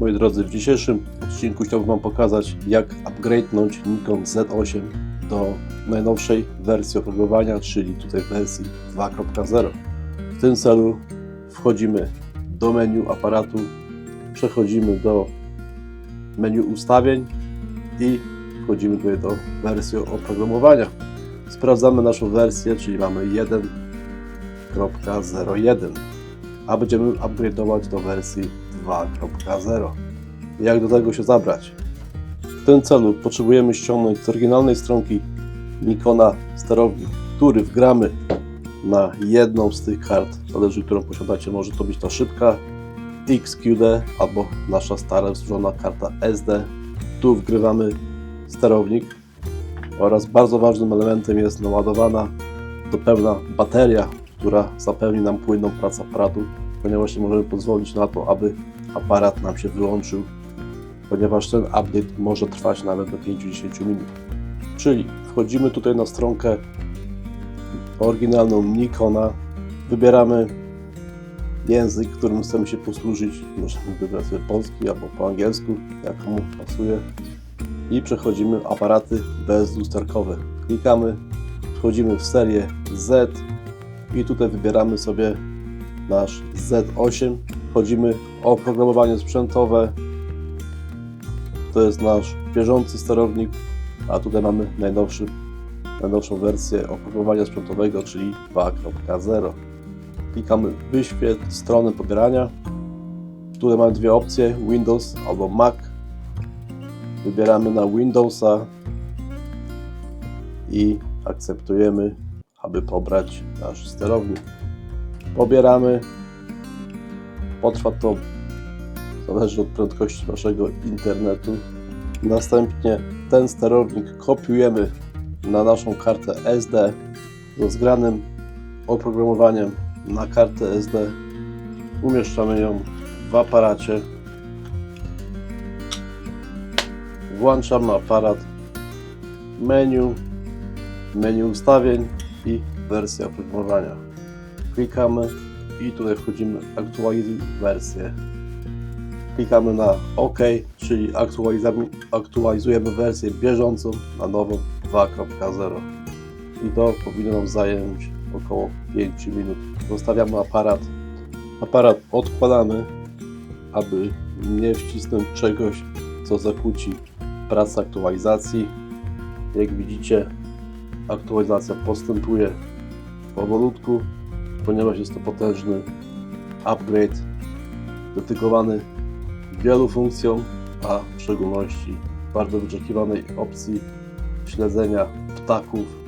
Moi drodzy, w dzisiejszym odcinku chciałbym Wam pokazać, jak upgrade'nąć Nikon Z8 do najnowszej wersji oprogramowania, czyli tutaj wersji 2.0. W tym celu wchodzimy do menu aparatu, przechodzimy do menu ustawień i wchodzimy tutaj do wersji oprogramowania. Sprawdzamy naszą wersję, czyli mamy 1.01, a będziemy upgrade'ować do wersji 2.0. Jak do tego się zabrać? W tym celu potrzebujemy ściągnąć z oryginalnej stronki Nikona sterownik, który wgramy na jedną z tych kart, zależy którą posiadacie, może to być ta szybka XQD albo nasza stara złożona karta SD. Tu wgrywamy sterownik oraz bardzo ważnym elementem jest naładowana do pełna bateria, która zapewni nam płynną pracę aparatu, ponieważ nie możemy pozwolić na to, aby aparat nam się wyłączył, ponieważ ten update może trwać nawet do 50 minut. Czyli wchodzimy tutaj na stronkę oryginalną Nikona, wybieramy język, którym chcemy się posłużyć. Możemy wybrać sobie polski albo po angielsku, jak komu pasuje. I przechodzimy aparaty bezlusterkowe. Klikamy, wchodzimy w serię Z i tutaj wybieramy sobie nasz Z8. Wchodzimy oprogramowanie sprzętowe. To jest nasz bieżący sterownik, a tutaj mamy najnowszy, najnowszą wersję oprogramowania sprzętowego, czyli 2.0 klikamy wyświetl strony pobierania. Tutaj mamy dwie opcje, Windows albo Mac. Wybieramy na Windowsa i akceptujemy, aby pobrać nasz sterownik. Pobieramy. Potrwa to zależy od prędkości Waszego internetu. Następnie ten sterownik kopiujemy na naszą kartę SD ze zgranym oprogramowaniem na kartę SD. Umieszczamy ją w aparacie. Włączamy aparat, menu, menu ustawień i wersja oprogramowania. Klikamy i tutaj wchodzimy aktualizuj wersję. Klikamy na OK, czyli aktualizujemy, wersję bieżącą na nową 2.0 i to powinno nam zająć około 5 minut. Zostawiamy aparat. Aparat odkładamy, aby nie wcisnąć czegoś, co zakłóci pracę aktualizacji. Jak widzicie, aktualizacja postępuje powolutku, ponieważ jest to potężny upgrade dedykowany wielu funkcjom, a w szczególności bardzo wyczekiwanej opcji śledzenia ptaków.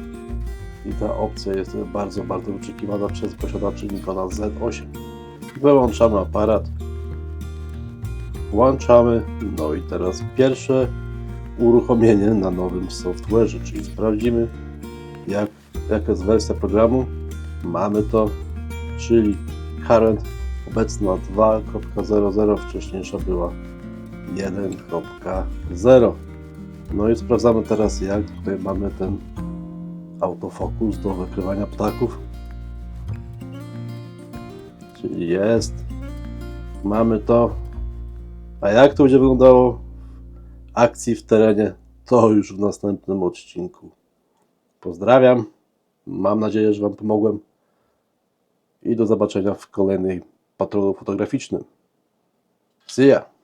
I ta opcja jest bardzo, bardzo wyczekiwana przez posiadaczy Nikona Z8. Wyłączamy aparat, włączamy, no i teraz pierwsze uruchomienie na nowym software'ze, czyli sprawdzimy jak, jaka jest wersja programu. Mamy to, czyli current obecna 2.00, wcześniejsza była 1.0. No i sprawdzamy teraz jak tutaj mamy ten autofokus do wykrywania ptaków. Czyli jest. Mamy to. A jak to będzie wyglądało akcji w terenie, to już w następnym odcinku. Pozdrawiam. Mam nadzieję, że Wam pomogłem. I do zobaczenia w kolejnej patrolu fotograficznym. See ya!